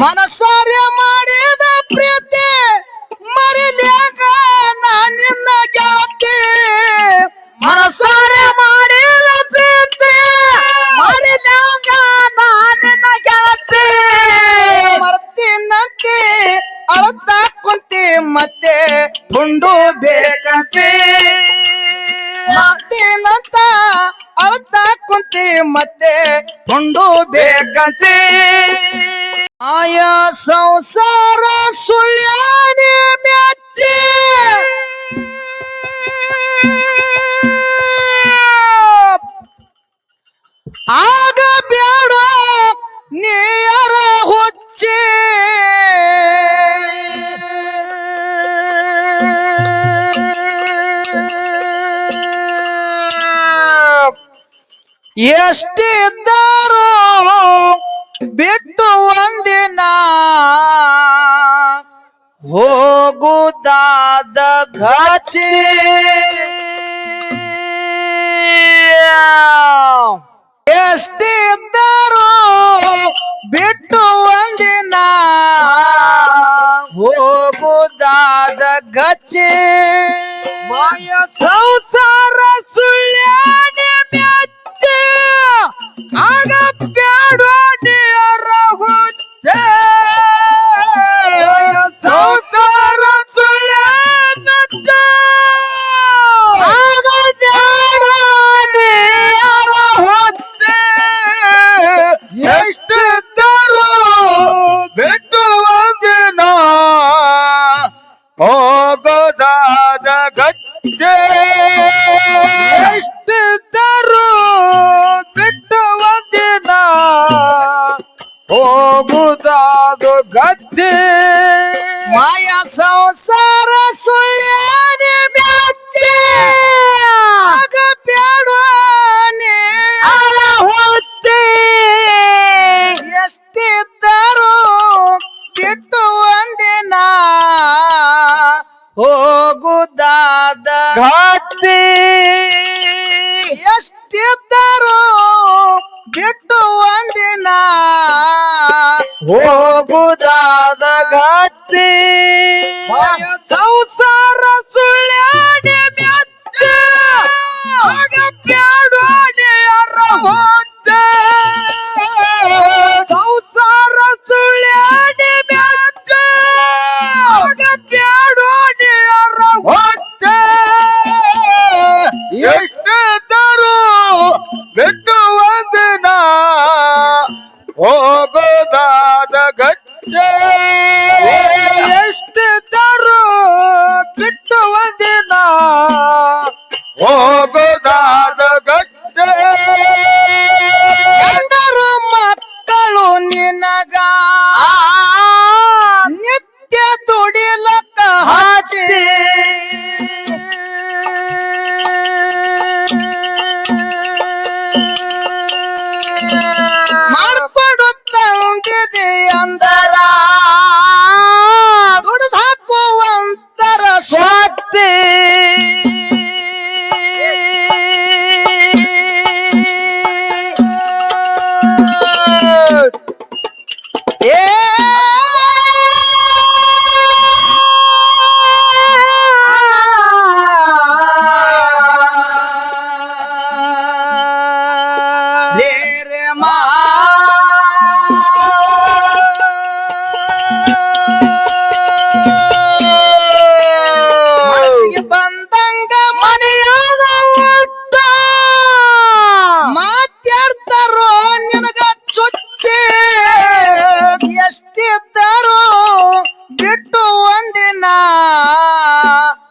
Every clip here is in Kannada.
ಮನಸಾರೆ ಮಾಡಿದ ಪ್ರೀತಿ ಮರಿಲ್ಯಾಕ ನಾ ನಿನ್ನ ಗೆಳತಿ. ಮನಸಾರೆ ಮಾಡಿದ ಪ್ರೀತಿ ಮರಿಲ್ಯಾಕ ನಾ ನಿನ್ನ ಗೆಳತಿ. ಮರ್ತಿನಂತೆ ಅಳುತ್ತ ಕುಂತಿ ಮತ್ತೆ ಗುಂಡು ಬೇಕಂತೆ. ಮರ್ತಿನಂತ ಅಳುತ್ತ ಕುಂತಿ ಮತ್ತೆ ಗುಂಡು ಬೇಕಂತೆ. ಆಯಾ ಸಂಸಾರ ಸುಳ್ಯಾನೆ ಮೆಚ್ಚಿ ಆಗ ಬೇಡ ನೀರ ಹುಚ್ಚಿ. ಎಷ್ಟಿದ್ದರು ಬಿಟ್ಟು ಒಂದಿನ ಹೋಗುದಾದ ಘಾಚಿ ಹೋಗುದಾದ ಗದ್ದೆ ಮಾಯ ಸಂಸಾರ ಸುಳ್ಳ್ಯಾನೆ ಮೆಚ್ಚೆ ಆಗ ಬ್ಯಾಡೋನೆ ಅಳ ಹೊತ್ತೆ ಎಷ್ಟಿದ್ದರು ಬಿಟ್ಟು ಒಂದಿನ ಹೋಗುದಾದ ಘಾಟಿ ಎಷ್ಟಿದ್ದರು ಹೋಗುದಾದ ಘಾಟಿ ಸಂಸಾರ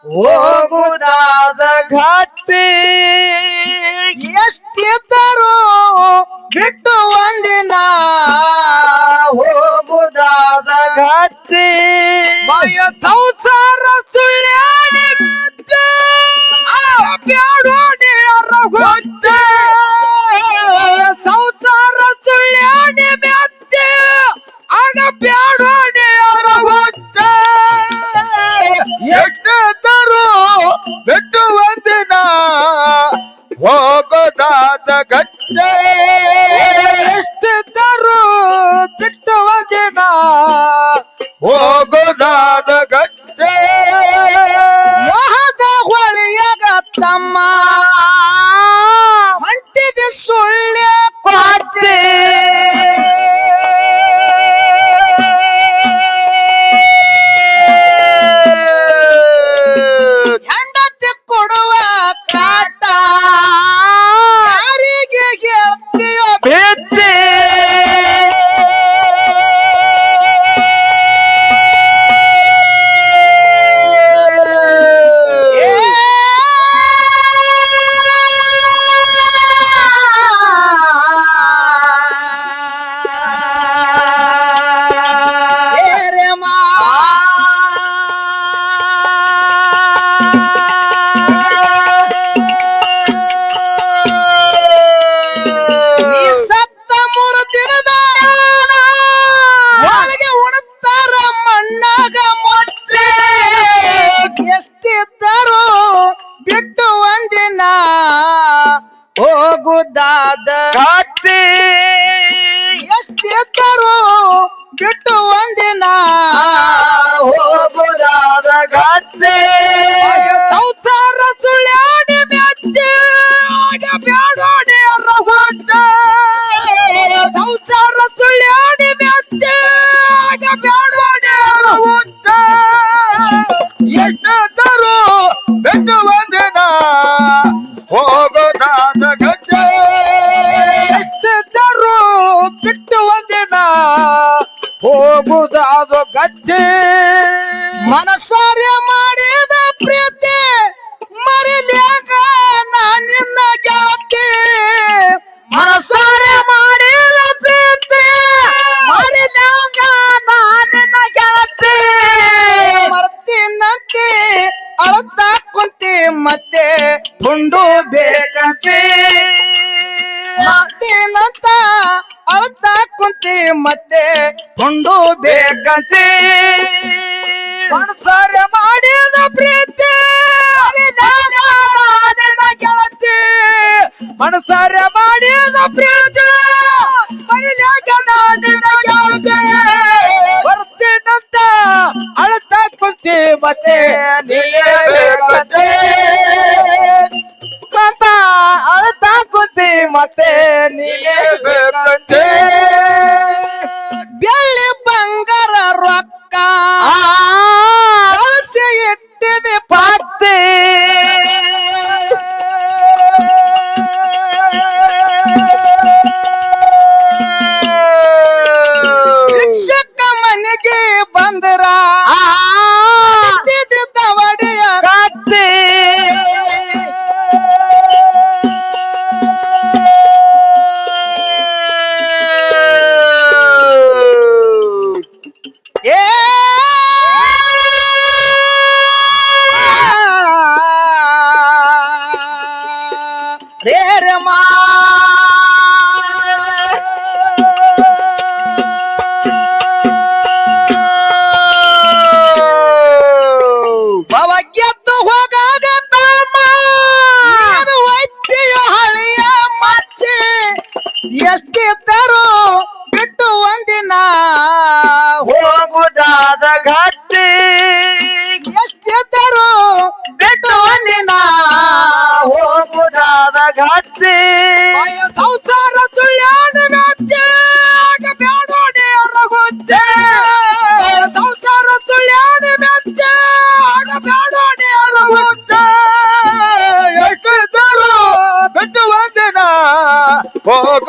ಹೋಗುದಾದ ಘಾಟಿ. ಎಷ್ಟಿದ್ದರು ಅದು ಗಟ್ಟಿ ಮನಸಾರೆ ಮಾಡಿದ ಪ್ರೀತಿ ಮರಿಲ್ಯಾಕ ನಾ ನಿನ್ನ ಗೆಳತಿ. ಮನಸಾರೆ ಮಾಡಿದ ಪ್ರೀತಿ ಮರಿಲ್ಯಾಕ ನಾ ಗೆಳತಿ. ಮರ್ತಿನಂತೆ ಅಳುತ್ತಾ ಕುಂತಿ ಮತ್ತೆ ಗುಂಡು ಬೇಕಂತೆ. ಮರ್ತಿನಂತ ಕಟ್ಟಿ ಮತ್ತೆ ಕೊಂಡು ಬೇಕಂತೆ. ಮನಸಾರ ಮಾಡಿದ ಪ್ರೀತಿ. ಮನಸಾರ ಮಾಡಿದ ಪ್ರೀತಿ. ಬರ್ತೀನಂತ ಅಳತ ಕುಂತಿ ಮತ್ತೆ ನೀ ভগ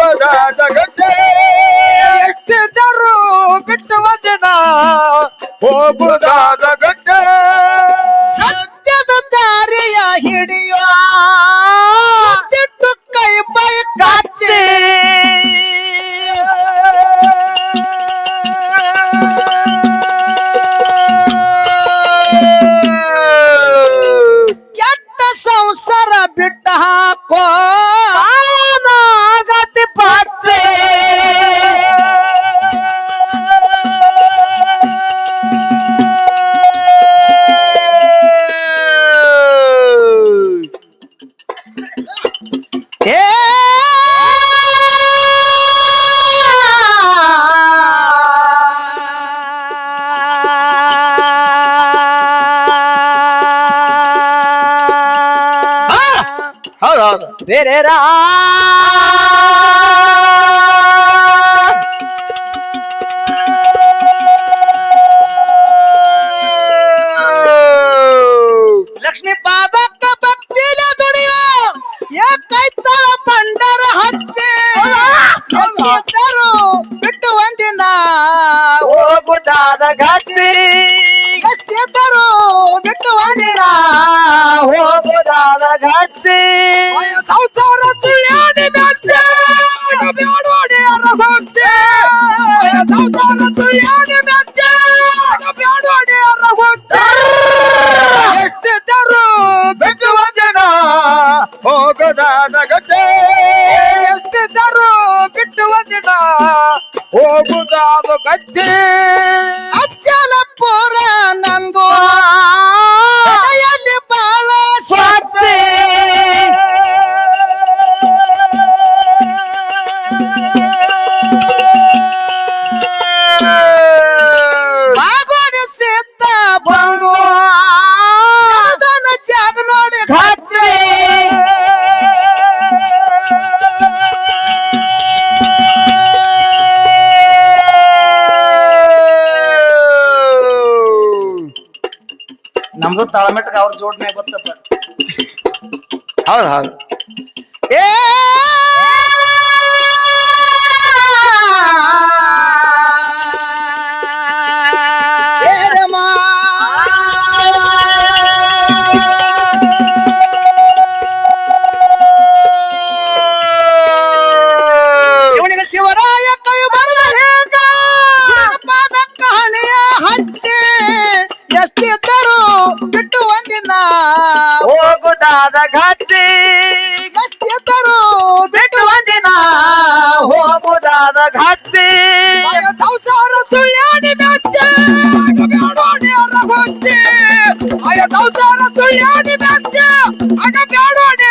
Pereira! ಅವ್ರ ಜೋಡಣೆ ಗೊತ್ತಪ್ಪ ಹೌದು ಹೌದು ಮೆತ್ತೆ ಸಂಸಾರ ಸುಳ್ಯಾಡಿ ಮೆತ್ತೆ ಸಂಸಾರ ಸುಳ್ಯಾಡಿ ಮೆತ್ತೆ ಅಗ ಬೇಡೋಡಿ